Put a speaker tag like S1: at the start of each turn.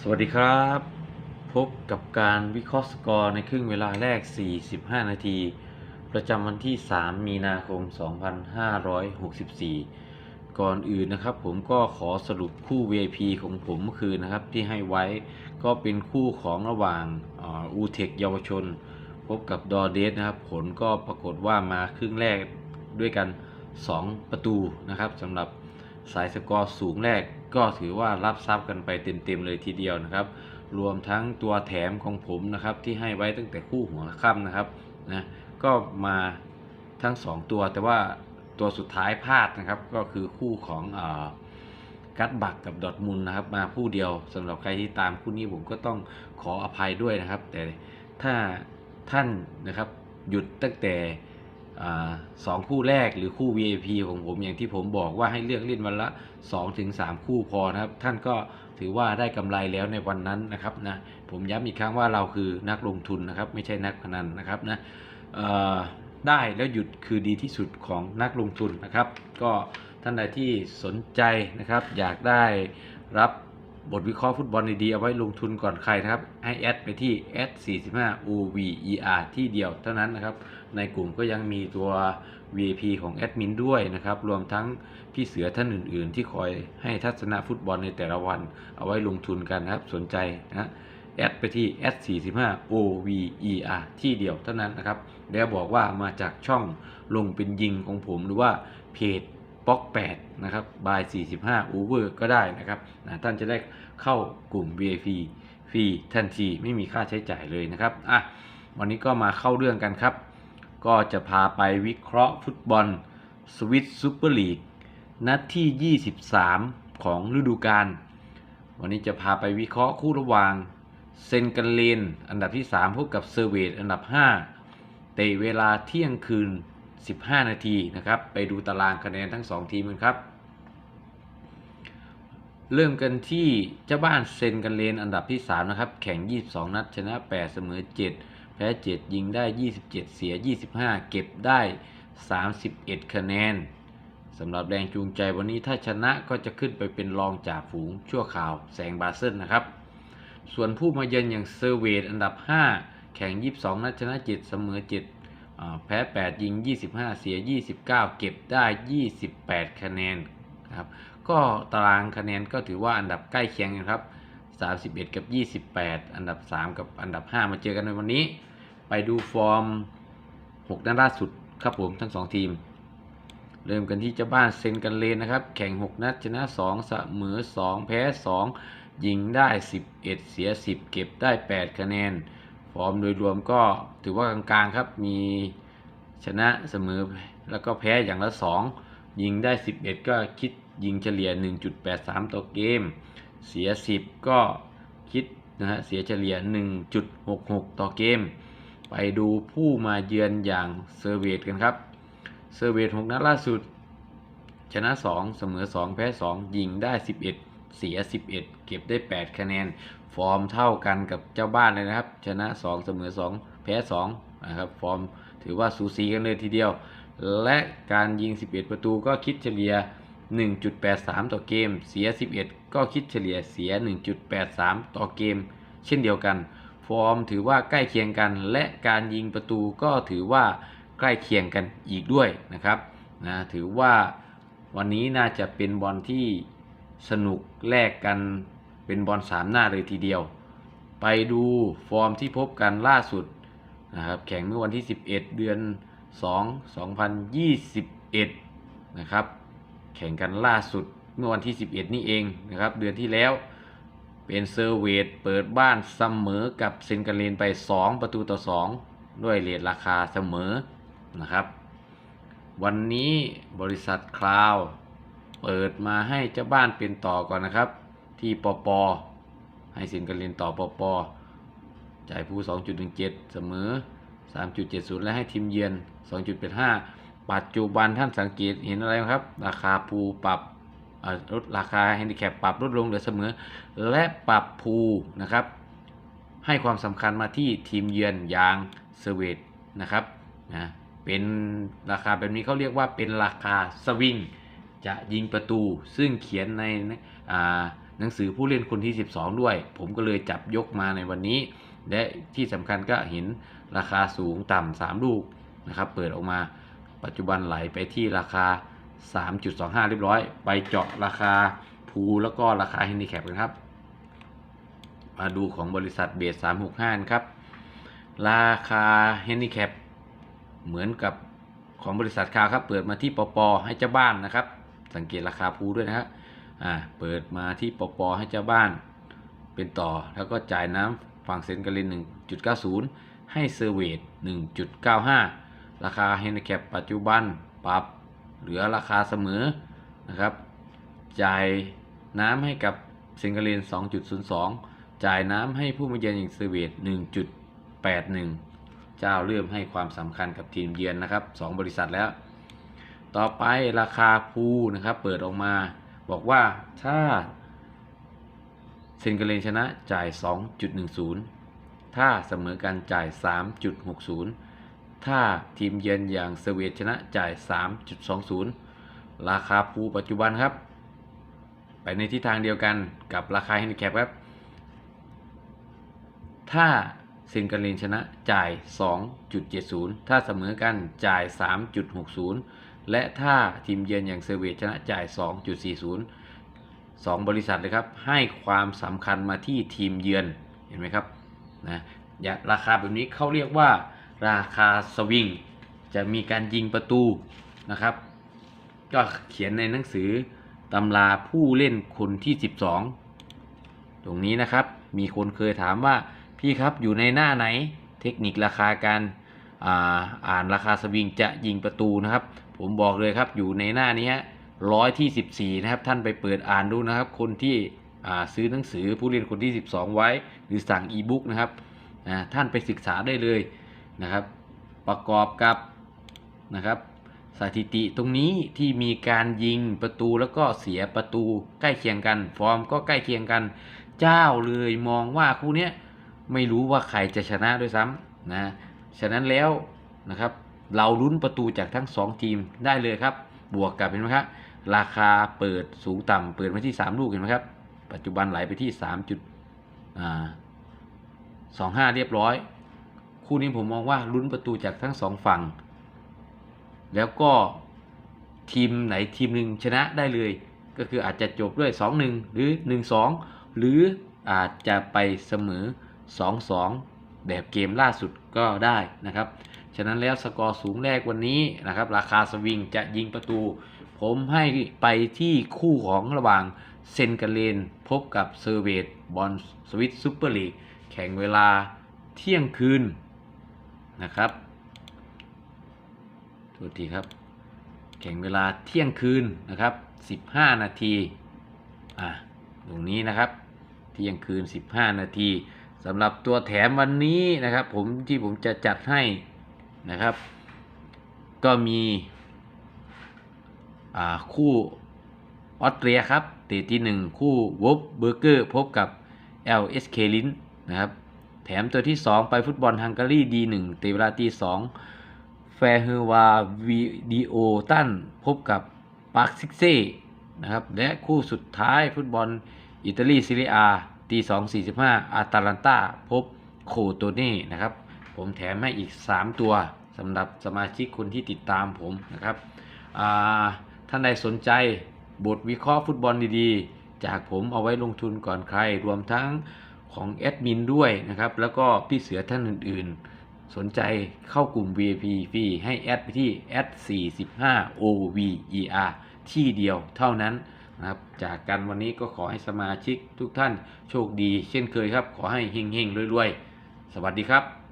S1: สวัสดีครับ พบกับการวิเคราะห์สกอร์ในครึ่งเวลาแรก 45 นาที ประจำวันที่ 3 มีนาคม 2564 ก่อนอื่นนะครับ ผมก็ขอสรุปคู่ VIP ของผมเมื่อคืนนะครับ ที่ให้ไว้ก็เป็นคู่ของระหว่างอูเทคเยาวชน พบกับดอเดสนะครับ ผลก็ปรากฏว่ามาครึ่งแรกด้วยกัน 2 ประตูนะครับสำหรับสายสกอร์สูงแรก ก็ถือว่ารับทรัพย์กันไปเต็มๆเลยทีเดียวนะครับ รวมทั้งตัวแถมของผมนะครับที่ให้ไว้ตั้งแต่คู่หัวค่ำนะครับนะก็มาทั้ง 2 ตัวแต่ว่าตัวสุดท้ายพลาดนะครับ ก็คือคู่ของอกัตบักกับดอทมุลนะครับ มาคู่เดียวสำหรับใครที่ตามคู่นี้ผมก็ต้องขออภัยด้วยนะครับ แต่ถ้าท่านนะครับหยุดตั้งแต่ สองคู่แรกหรือคู่ VIP ของผมอย่างที่ผมบอกว่าให้เลือกเล่นวันละ 2-3ถึงคู่พอนะครับ ท่านก็ถือว่าได้กำไรแล้วในวันนั้นนะครับนะผมย้ำอีกครั้งว่าเราคือนักลงทุนนะครับ ไม่ใช่นักพนันนะครับนะได้แล้วหยุดคือดีที่สุดของนักลงทุนนะครับ ก็ท่านใดที่สนใจนะครับ อยากได้รับ บทวิเคราะห์ฟุตบอลดีๆเอาไว้ลงทุนก่อนใครนะครับ ให้แอดไปที่แอด45 OVER ที่เดียวเท่านั้นนะครับ ในกลุ่มก็ยังมีตัว VIP ของแอดมินด้วยนะครับ รวมทั้งพี่เสือท่านอื่น ๆ ที่คอยให้ทัศนะฟุตบอลในแต่ละวันเอาไว้ลงทุนกันนะครับ สนใจนะแอดไปที่แอด45 OVER ที่เดียวเท่านั้นนะครับ แล้วบอกว่ามาจากช่องลงเป็นยิงของผมหรือว่าเพจ ป๊อก8นะครับบาย 45 Over ก็ได้นะครับนะท่านจะได้เข้ากลุ่ม VIP ฟรีทันทีไม่มีค่าใช้จ่ายเลยนะครับอะวันนี้ก็มาเข้าเรื่องกันครับ ก็จะพาไปวิเคราะห์ฟุตบอลสวิตซูเปอร์ลีกนัดที่ 23 ของฤดูกาลวันนี้จะพาไปวิเคราะห์คู่ระหว่างเซนกันเลน อันดับที่ 3 พบกับเซอร์เวตอันดับ 5 เตะเวลาเที่ยงคืน 15 นาทีนะครับ ไปดูตารางคะแนนทั้ง 2 ทีมกันครับ เริ่มกันที่เจ้าบ้านเซนกันเลนอันดับที่ 3 นะครับ แข่ง 22 นัด ชนะ 8 เสมอ 7 แพ้ 7 ยิงได้ 27 เสีย 25 เก็บได้ 31 คะแนนสำหรับแรงจูงใจวันนี้ถ้าชนะก็จะขึ้นไปเป็นรองจ่าฝูงชั่วข่าวแสงบาเซนนะครับ ส่วนผู้มาเยือนอย่างเซอร์เวตอันดับ 5 แข่ง 22 นัดชนะ 7 เสมอ 7 แพ้ 8 ยิง 25 เสีย 29 เก็บได้ 28 คะแนนครับก็ตารางคะแนนก็ถือว่าอันดับใกล้เคียงกันครับ 31 กับ 28 อันดับ 3 กับอันดับ 5 มาเจอกันในวันนี้ ไปดูฟอร์ม 6 นัดล่าสุดครับผมทั้ง 2 ทีม เริ่มกันที่เจ้าบ้านเซนกันเลนนะครับ แข่ง 6 นัดชนะ 2 เสมอ 2 แพ้ 2 ยิงได้ 11 เสีย 10 เก็บได้ 8 คะแนน ฟอร์มโดยรวมก็ถือว่ากลางๆครับ มีชนะเสมอ แล้วก็แพ้อย่างละ 2 ยิงได้ 11 ก็คิดยิงเฉลี่ย 1.83 ต่อเกม เสีย 10 ก็คิดนะฮะเสียเฉลี่ย 1.66 ต่อเกม ไปดูผู้มาเยือนอย่างเซอร์เวตกันครับ เซอร์เวต6นัดล่าสุด ชนะ 2 เสมอ 2 แพ้ 2 ยิงได้ 11 เสีย 11 เก็บได้ 8 คะแนน ฟอร์มเท่ากันกับเจ้าบ้านเลยนะครับ ชนะ 2 เสมอ 2 แพ้2นะครับ ฟอร์มถือว่าสูสีกันเลยทีเดียว และการยิง 11 ประตูก็คิดเฉลี่ย 1.83 ต่อเกม เสีย 11 ก็คิดเฉลี่ยเสีย 1.83 ต่อเกม เช่นเดียวกัน ฟอร์มถือว่าใกล้เคียงกัน และการยิงประตูก็ถือว่าใกล้เคียงกันอีกด้วยนะครับนะถือว่าวันนี้น่าจะเป็นบอลที่ สนุกแลกกันเป็นบอลสามหน้าเลยทีเดียว ไปดูฟอร์มที่พบกันล่าสุดนะครับแข่งเมื่อวันที่ 11 เดือน 2 2021 นะครับ แข่งกันล่าสุดเมื่อวันที่ 11 นี่เองนะครับ เดือนที่แล้วเป็นเซอร์เวตเปิดบ้านเสมอกับเซนกาเลนไป 2 ประตูต่อ 2 ด้วยเรทราคาเสมอนะครับ วันนี้บริษัทคลาว เปิดมาให้เจ้าบ้านเป็นต่อก่อนนะครับ ที่ปปให้เซนการเลนต่อปปจ่ายผู้ 2.17 เสมอ 3.70 และให้ทีมเยือน 2.85 ปัจจุบันท่านสังเกตเห็นอะไรครับ ราคาภูปรับลดราคาแฮนดิแคปปรับลดลงเหลือเสมอ และปรับภูนะครับ ให้ความสำคัญมาที่ทีมเยือนอย่างเซเวตนะครับนะเป็นราคาแบบนี้เขาเรียกว่าเป็นราคาสวิง จะยิงประตูซึ่งเขียนในหนังสือผู้เล่นคนที่ 12 ด้วย ผมก็เลยจับยกมาในวันนี้ และที่สำคัญก็เห็นราคาสูงต่ำ3ลูกนะครับเปิดออกมาปัจจุบันไหลไปที่ราคา 3.25 เรียบร้อย ไปเจาะราคาภูแล้วก็ราคา h ฮน d ีแคปกันครับ มาดูของบริษัทเบส365 ครับ ราคา h ฮน d ีแคปเหมือนกับของบริษัทคาครับ เปิดมาที่ปปให้เจ้าบ้านนะครับ สังเกตราคาภูด้วยนะครับอ่าเปิดมาที่ปปให้เจ้าบ้านเป็นต่อ แล้วก็จ่ายน้ำฝั่งเซนกลิน 1.90 ให้เซอร์เวต1.95 ราคา h ฮนแคปปัจจุบันปรับเหลือราคาเสมอนะครับ จ่ายน้ำให้กับเซนกลิน 2.02 จ่ายน้ำให้ผู้มาเยือนอย่างเซอร์เวต1.81 เจ้าเริ่มให้ความสำคัญกับทีมเยือนนะครับ 2 บริษัทแล้ว ต่อไปราคาภูนะครับ เปิดออกมา บอกว่าถ้าเซนเกเลนชนะจ่าย 2.10 ถ้าเสมอกันจ่าย 3.60 ถ้าทีมเยือนอย่างเซเวตชนะจ่าย 3.20 ราคาภูปัจจุบันครับ ไปในทิศทางเดียวกันกับราคา h ฮน d ี c แคปครับ ถ้าเซนกาเลนชนะจ่าย 2.70 ถ้าเสมอกันจ่าย 3.60 และถ้าทีมเยือนอย่างเซเวตชนะจ่าย 2.40 2 บริษัทเลยครับ ให้ความสำคัญมาที่ทีมเยือนเห็นไหมครับนะอย่าราคาแบบนี้เขาเรียกว่าราคาสวิง จะมีการยิงประตูนะครับ ก็เขียนในหนังสือตำราผู้เล่นคนที่ 12 ตรงนี้นะครับมีคนเคยถามว่าพี่ครับอยู่ในหน้าไหนเทคนิคราคาการอาอ่านราคาสวิงจะยิงประตูนะครับ ผมบอกเลยครับอยู่ในหน้านี้ร้อยที่ 14 นะครับ ท่านไปเปิดอ่านดูนะครับ คนที่ซื้อหนังสือผู้เรียนคนที่ 12 ไว้ หรือสั่งอีบุ๊กนะครับนะท่านไปศึกษาได้เลยนะครับ ประกอบกับนะครับสถิติตรงนี้ที่มีการยิงประตูแล้วก็เสียประตูใกล้เคียงกัน ฟอร์มก็ใกล้เคียงกัน เจ้าเลยมองว่าคู่นี้ไม่รู้ว่าใครจะชนะด้วยซ้ำนะฉะนั้นแล้วนะครับ เราลุ้นประตูจากทั้ง 2 ทีมได้เลยครับ บวกกับเห็นไหมครับ ราคาเปิดสูงต่ำเปิดมาที่ 3 ลูกเห็นไหมครับ ปัจจุบันไหลไปที่3จุดสองห้าเรียบร้อย คู่นี้ผมมองว่าลุ้นประตูจากทั้งสองฝั่ง แล้วก็ทีมไหนทีมหนึ่งชนะได้เลย ก็คืออาจจะจบด้วย 2-1 หรือ 1-2 หรืออาจจะไปเสมอ 2-2 แบบเกมล่าสุดก็ได้นะครับ ฉะนั้นแล้วสกอร์สูงแรกวันนี้นะครับราคาสวิงจะยิงประตู ผมให้ไปที่คู่ของระหว่างเซนกาเลน พบกับเซอร์เวตบอลสวิตซูเปอร์ลีกแข่งเวลาเที่ยงคืนนะครับโทษทีครับ แข่งเวลาเที่ยงคืนนะครับ 15 นาทีอะตรงนี้นะครับ เที่ยงคืน 15 นาทีสำหรับตัวแถมวันนี้นะครับ ผมที่ผมจะจัดให้ นะครับ ก็มีคู่ออสเตรียครับเตะที่ 1 คู่วอฟเบอร์เกอร์พบกับ LSK ลินนะครับ แถมตัวที่ 2 ไปฟุตบอลฮังการีดี1เตะเวลาตี2แฟร์เฮวาวิดีโอตันพบกับปาร์คซิกเซ่นะครับ และคู่สุดท้ายฟุตบอลอิตาลีซีเรียอาตี2 45อาตาลันตาพบโคโตเน่นะครับ ผมแถมให้อีก 3 ตัว สำหรับสมาชิกคนที่ติดตามผมนะครับอ่าท่านใดสนใจบทวิเคราะห์ฟุตบอลดีๆ จากผมเอาไว้ลงทุนก่อนใคร รวมทั้งของแอดมินด้วยนะครับ แล้วก็พี่เสือท่านอื่นๆ สนใจเข้ากลุ่ม VIP ฟรีให้แอดไปที่แอด45 OVER ที่เดียวเท่านั้นนะครับ จากกันวันนี้ก็ขอให้สมาชิกทุกท่านโชคดีเช่นเคยครับ ขอให้เฮงๆรวยๆ สวัสดีครับ